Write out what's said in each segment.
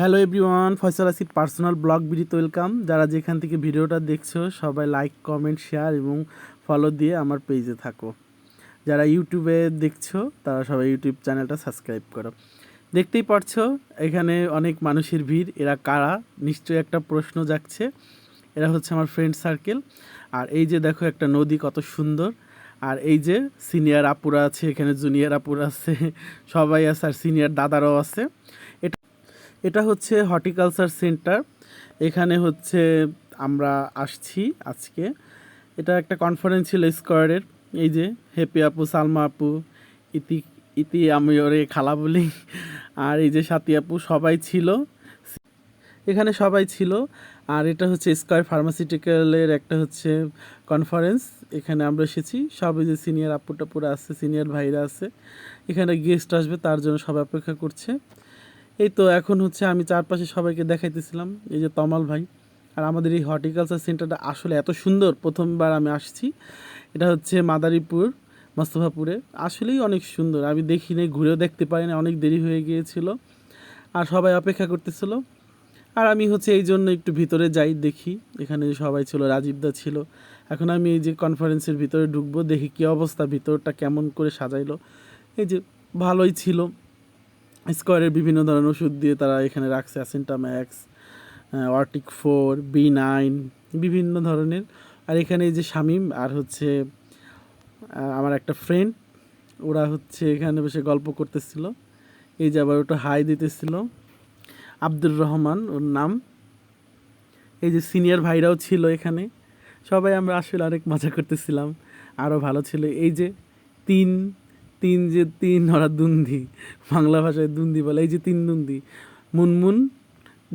Hello everyone Faisal Asif personal blog ভিডিওতে welcome যারা যেখান থেকে ভিডিওটা দেখছ, সবাই লাইক কমেন্ট শেয়ার এবং ফলো দিয়ে আমার পেজে থাকো। যারা ইউটিউবে দেখছ, তারা সবাই ইউটিউব চ্যানেলটা সাবস্ক্রাইব করো। দেখতেই পারছ, এখানে অনেক মানুষের ভিড়। এরা কারা? নিশ্চয়ই একটা প্রশ্ন যাচ্ছে এরা হচ্ছে আমার ফ্রেন্ড সার্কেল আর এই যে দেখো একটা নদী কত সুন্দর। আর এই যে সিনিয়র আপুরা আছে, এখানে জুনিয়র আপুরা আছে। সবাই আছে আর সিনিয়র দাদারাও আছে। এটা হচ্ছে হর্টিকালচার সেন্টার। এখানে হচ্ছে আমরা আসছি আজকে। এটা একটা কনফারেন্স ছিল স্কোয়ারের, এই যে হেপি আপু, সালমা আপু, ইতি ইতি আমি ওরে খালা বলি, আর এই যে সাথী আপু, সবাই ছিল। এখানে সবাই ছিল, আর এটা হচ্ছে স্কয়ার ফার্মাসিউটিক্যালের একটা হচ্ছে কনফারেন্স। এখানে আমরা এসেছি সবাই যে সিনিয়র আপু টাপুরা আছে, সিনিয়র ভাইরা আছে। এখানে গেস্ট আসবে, তার জন্য সবাই অপেক্ষা করছে। এই তো এখন হচ্ছে আমি চারপাশে সবাইকে দেখাইতেছিলাম, এই যে তমাল ভাই। আর আমাদের এই হর্টিকালচার সেন্টারটা আসলে এত সুন্দর, প্রথমবার আমি আসছি। এটা হচ্ছে মাদারীপুর, মোস্তফাপুরে। আসলেই অনেক সুন্দর, আমি দেখি নাই, ঘুরেও দেখতে পারি না অনেক দেরি হয়ে গিয়েছিল। আর সবাই অপেক্ষা করতেছিল। আর আমি হচ্ছে এই জন্য একটু ভিতরে যাই, দেখি। এখানে সবাই ছিল রাজীবদা ছিল। এখন আমি এই যে কনফারেন্সের ভিতরে ঢুকবো, দেখি কী অবস্থা, ভিতরটা কেমন করে সাজাইলো। এই যে ভালোই ছিল। স্কোয়ারের বিভিন্ন ধরনের ওষুধ দিয়ে তারা এখানে রাখছে অ্যাসেন্টাম্যাক্স অর্টিক ফোর বি নাইন বিভিন্ন ধরনের। আর এখানে এই যে শামিম আর হচ্ছে আমার একটা ফ্রেন্ড ওরা হচ্ছে এখানে বসে গল্প করতেছিল। এই যে আবার ওটা হাই দিতেছিল। আব্দুর রহমান, ওর নাম। এই যে সিনিয়র ভাইরাও ছিল এখানে। সবাই আমরা আসলে অনেক মজা করতেছিলাম। আরও ভালো ছিল। এই যে তিন তিন যে তিন, ওরা দুন্দি। বাংলা ভাষায় দুন্দি বলে, এই যে তিন দুন্দি। মুনমুন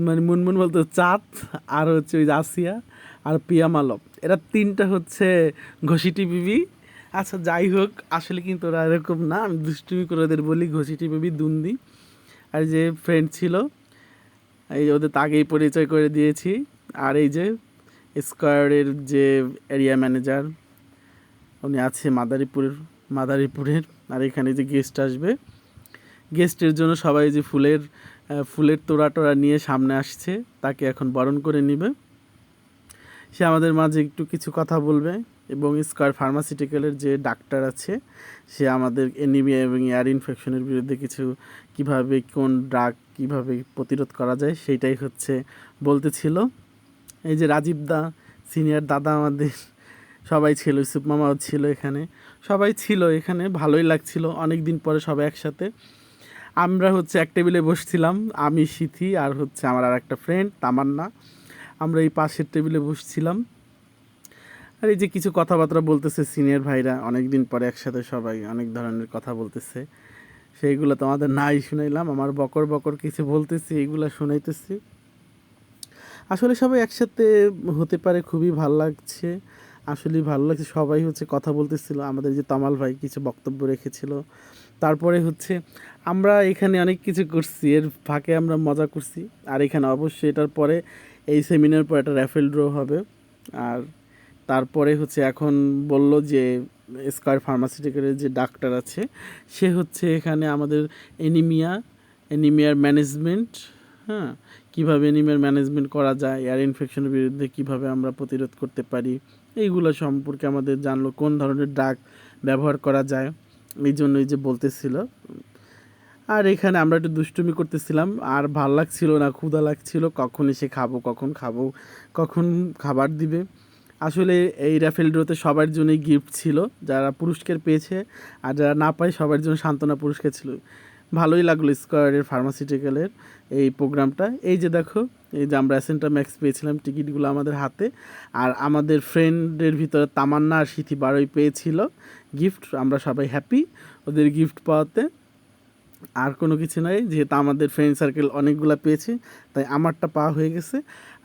মানে মুনমুন বলতে চাঁদ, আর হচ্ছে ওই আসিয়া আর পিয়া মালব। এরা তিনটা হচ্ছে ঘষিটি বিবি। আচ্ছা যাই হোক, আসলে কিন্তু ওরা এরকম না, আমি দুষ্টুমি করে ওদের বলি, ঘষিটি বিবি দুন্দি। আর যে ফ্রেন্ড ছিল, এই ওদের তো আগেই পরিচয় করে দিয়েছি। আর এই যে স্কোয়ারের যে এরিয়া ম্যানেজার উনি আছে মাদারীপুরের মাদারীপুরের আর এখানে যে গেস্ট আসবে গেস্টের জন্য সবাই যে ফুলের ফুলের তোড়া টোড়া নিয়ে সামনে আসছে, তাকে এখন বরণ করে নেবে। সে আমাদের মাঝে একটু কিছু কথা বলবে এবং স্কয়ার ফার্মাসিউটিক্যালের যে ডাক্তার আছে, সে আমাদের এনিমিয়া এবং এয়ার ইনফেকশনের বিরুদ্ধে কিছু কীভাবে, কোন ড্রাগ কীভাবে প্রতিরোধ করা যায়, সেইটাই হচ্ছে বলতেছিল এই যে রাজীব দা সিনিয়র দাদা আমাদের সবাই ছিল ইউসুফ মামাও ছিল এখানে। সবাই ছিল এখানে, ভালোই লাগছিল। অনেক দিন পরে সবাই একসাথে। আমরা হচ্ছে এক টেবিলে বসছিলাম, আমি, সিথি আর হচ্ছে আমার আর একটা ফ্রেন্ড তামান্না। আমরা এই পাশের টেবিলে বসছিলাম। আর এই যে কিছু কথাবার্তা বলতেছে সিনিয়র ভাইরা অনেক দিন পরে একসাথে সবাই অনেক ধরনের কথা বলতেছে। সেইগুলো তোমাদের নাই শুনাইলাম, আমার বকর বকর কিছু বলতেছি, এইগুলো শুনাইতেছি। আসলে সবাই একসাথে হতে পারে, খুবই ভালো লাগছে। আসলেই ভালো লাগছে। সবাই হচ্ছে কথা বলতেছিল। আমাদের যে তামাল ভাই কিছু বক্তব্য রেখেছিল। তারপরে হচ্ছে আমরা এখানে অনেক কিছু করছি। এর ফাঁকে আমরা মজা করছি। আর এখানে অবশ্যই এটার পরে এই সেমিনার পর একটা র্যাফেল ড্র হবে। আর তারপরে হচ্ছে এখন বলল যে স্কয়ার ফার্মাসিউটিক্যালের যে ডাক্তার আছে, সে হচ্ছে এখানে আমাদের এনিমিয়া এনিমিয়ার ম্যানেজমেন্ট হ্যাঁ কীভাবে এনিমিয়ার ম্যানেজমেন্ট করা যায়, এয়ার ইনফেকশনের বিরুদ্ধে কীভাবে আমরা প্রতিরোধ করতে পারি, এইগুলো সম্পর্কে আমাদের জানলো, কোন ধরনের ড্রাগ ব্যবহার করা যায়, এই জন্যই যে বলতেছিল। আর এখানে আমরা একটু দুষ্টুমি করতেছিলাম, আর ভালো লাগছিল না, ক্ষুধা লাগছিল কখন এসে খাব, কখন খাব, কখন খাবার দিবে। আসলে এই র্যাফেল ড্রোতে সবার জন্যই গিফট ছিল, যারা পুরস্কার পেয়েছে, আর যারা না পায় সবার জন্য সান্ত্বনা পুরস্কার ছিল। ভালোই লাগল স্কোয়ারের ফার্মাসিউটিক্যালের এই প্রোগ্রামটা এই যে দেখো, এই যে আমরা অ্যাসেন্টা ম্যাক্স পেয়েছিলাম টিকিটগুলো আমাদের হাতে। আর আমাদের ফ্রেন্ডের ভিতরে তামান্না আর সিথি বারোই পেয়েছিল গিফট আমরা সবাই হ্যাপি ওদের গিফট পাওয়াতে। আর কোনো কিছু নাই, যেহেতু আমাদের ফ্রেন্ড সার্কেল অনেকগুলো পেয়েছি, তাই আমারটা পাওয়া হয়ে গেছে।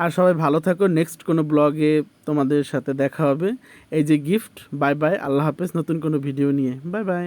আর সবাই ভালো থাকো নেক্সট কোনো ব্লগে তোমাদের সাথে দেখা হবে। এই যে গিফট বাই বাই আল্লাহ হাফেজ, নতুন কোনো ভিডিও নিয়ে। Bye bye